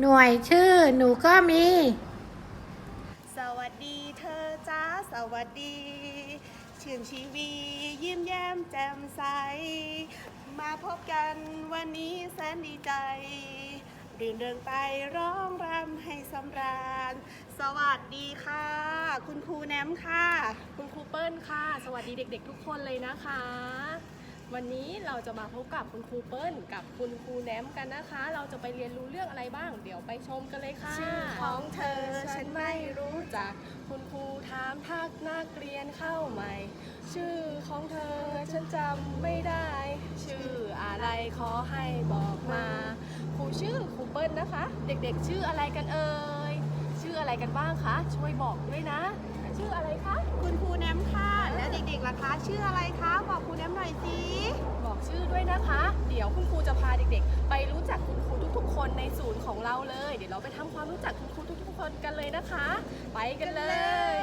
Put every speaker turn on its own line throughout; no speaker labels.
หน่วยชื่อหนูก็มี
สวัสดีเธอจ้าสวัสดีชื่นชีวียิ้มแย้มแจ่มใส มาพบกันวันนี้แสนดีใจรื่นเริงไปร้องรำให้สำราญ สวัสดีค่ะ คุณครูแนมค่ะ
คุณครูเปิ้ลค่ะ สวัสดีเด็กๆทุกคนเลยนะคะ วันนี้เราจะมาพบกับคุณครูเปิ้ลกับคุณครูแนมกันนะคะ เราจะไปเรียนรู้เรื่องอะไรบ้าง เดี๋ยวไปชมกันเลยค่ะ
ชื่อของเธอฉันไม่รู้
จัก คุณครูถามทักนักเรียนเข้าใหม่ ชื่อของเธอฉันจำไม่ได้ ชื่ออะไรขอให้บอกมา ครูชื่อครูเปิ้ลนะคะ เด็กๆ ชื่ออะไรกันเอ่ย ชื่ออะไรกันบ้างคะ ช่วยบอกด้วยนะ ชื่ออะไรคะ
คะ ชื่ออะไรคะ บอกครูแนมหน่อยสิ
บอกชื่อด้วยนะคะ เดี๋ยวคุณครูจะพาเด็กๆ ไปรู้จักคุณครูทุกๆ คนในศูนย์ของเราเลย เดี๋ยวเราไปทำความรู้จักคุณครูทุกๆ คนกันเลยนะคะ ไปกันเลย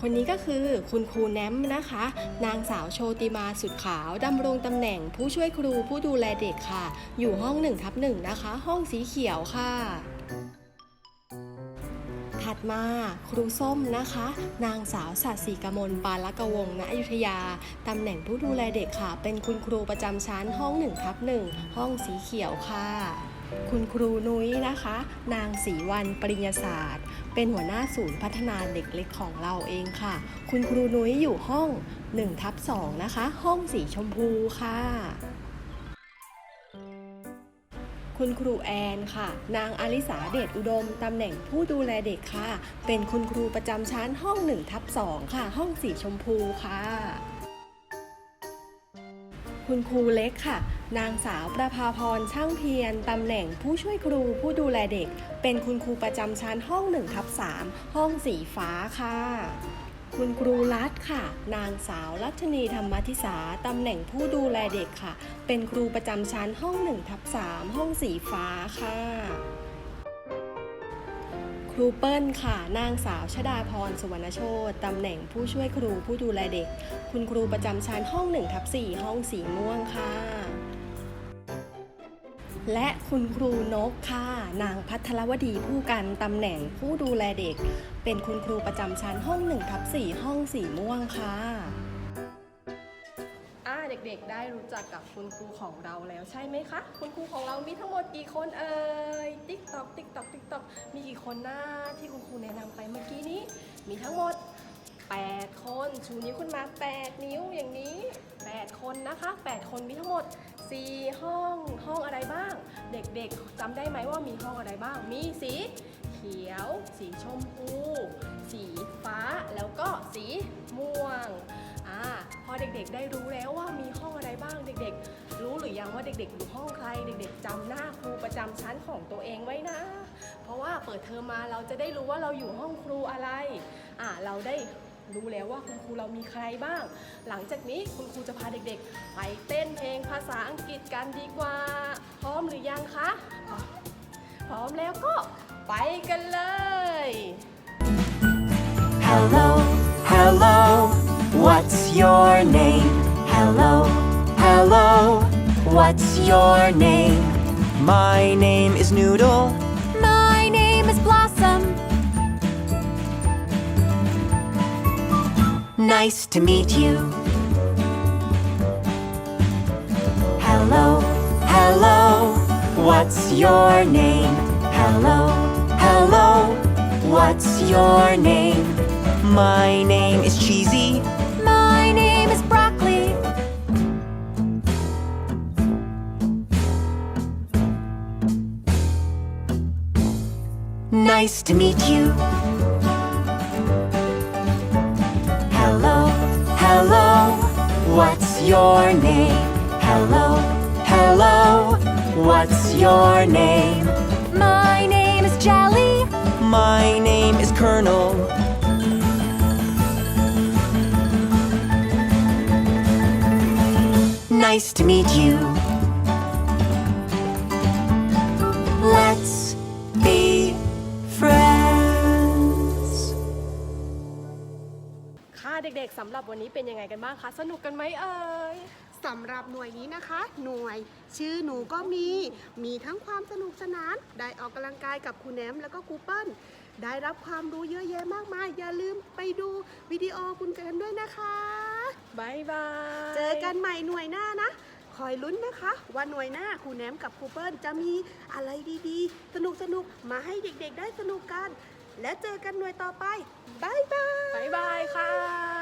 คนนี้ก็คือคุณครูแนมนะคะ นางสาวโชติมาสุดขาวดำรงตำแหน่งผู้ช่วยครูผู้ดูแลเด็กค่ะ อยู่ห้อง1ทับหนึ่งนะคะ ห้องสีเขียวค่ะ ถัดมาครูส้มนะคะ นางสาวสัตย์ศรีกมลปาลกวงณอยุธยาตำแหน่งผู้ดูแลเด็กค่ะ เป็นคุณครูประจำชั้นห้อง1ทับ1ห้องสีเขียวค่ะคุณครูนุ้ยนะคะ นางศรีวันปริญญาศาสตร์ เป็นหัวหน้าศูนย์พัฒนาเด็กเล็กของเราเองค่ะ คุณครูนุ้ยอยู่ห้อง1ทับ2นะคะ ห้องสีชมพูค่ะ คุณครูแอนค่ะ นางอาริสาเดชอุดม ตำแหน่งผู้ดูแลเด็กค่ะ เป็นคุณครูประจำชั้นห้อง1ทับ2ค่ะ ห้องสีชมพูค่ะ คุณครูเล็กค่ะ นางสาวประภาพรช่างเพียร ตำแหน่งผู้ช่วยครูผู้ดูแลเด็ก เป็นคุณครูประจำชั้นห้อง1ทับ3ห้องสีฟ้าค่ะ คุณครูรัตค่ะ นางสาวรัชนีธรรมธิสาตำแหน่งผู้ดูแลเด็กค่ะ เป็นครูประจำชั้นห้อง1ทับ3ห้องสีฟ้าค่ะ ครูเปิ้ลค่ะ นางสาวชดาพรสุวรรณโชตตำแหน่งผู้ช่วยครูผู้ดูแลเด็ก คุณครูประจำชั้นห้อง1ทับ4ห้องสีม่วงค่ะ และคุณครูนกค่ะ นางพัทรวดีผู้กันตำแหน่งผู้ดูแลเด็ก เป็นคุณครูประจำชั้นห้อง1ทับ4ห้องสีม่วงค่ะอ่าเด็กๆ ได้รู้จักกับคุณครูของเราแล้วใช่ไหมคะ คุณครูของเรามีทั้งหมดกี่คนเอ่ยติ๊กตอกติ๊กตอกติ๊กตอกมีกี่คนหน้าที่คุณครูแนะนำไปเมื่อกี้นี้ มีทั้งหมด 8 คนชูนิ้วขึ้นมา 8 นิ้วอย่างนี้ 8 คนนะคะ 8 คนมีทั้งหมด 4 ห้องห้องอะไรบ้าง เด็กๆจำได้ไหมว่ามีห้องอะไรบ้าง มีสีเขียว สีชมพู สีฟ้าแล้วก็สีม่วงอ่าพอเด็กๆได้รู้แล้วว่ามีห้องอะไรบ้าง เด็กๆ รู้หรือยังว่าเด็กๆอยู่ห้องใคร เด็กๆจำหน้าครูประจำชั้นของตัวเองไว้นะ เพราะว่าเปิดเทอมมาเราจะได้รู้ว่าเราอยู่ห้องครูอะไรอ่าเราได้ รู้แล้วว่าคุณครูเรามีใครบ้าง หลังจากนี้คุณครูจะพาเด็กๆ ไปเต้นเพลงภาษาอังกฤษกันดีกว่า พร้อมหรือยังคะ พร้อมแล้วก็ไปกันเลย
Hello, hello, what's your name? Hello, hello, what's your name? My name is Noodle. Nice to meet you. Hello, hello, what's your name? Hello, hello, what's your name? My name is Cheesy.
My name is Broccoli.
Nice to meet you. What's your name? Hello, hello, what's your name?
My name is Jelly.
My name is Colonel. Nice to meet you.
สำหรับวันนี้เป็นยังไงกันบ้างคะ สนุกกันไหมเอ่ย
สำหรับหน่วยนี้นะคะ หน่วย ชื่อหนูก็มี มีทั้งความสนุกสนาน ได้ออกกำลังกายกับครูแหนมแล้วก็ครูเปิ้ล ได้รับความรู้เยอะแยะมากมาย อย่าลืมไปดูวิดีโอคุณกันด้วยนะคะ
บายบาย
เจอกันใหม่หน่วยหน้านะ คอยลุ้นนะคะ ว่าหน่วยหน้าครูแหนมกับครูเปิ้ลจะมีอะไรดีๆ สนุกๆมาให้เด็กๆ ได้สนุกกัน และเจอกันหน่วยต่อไปบายบาย
บายบายค่ะ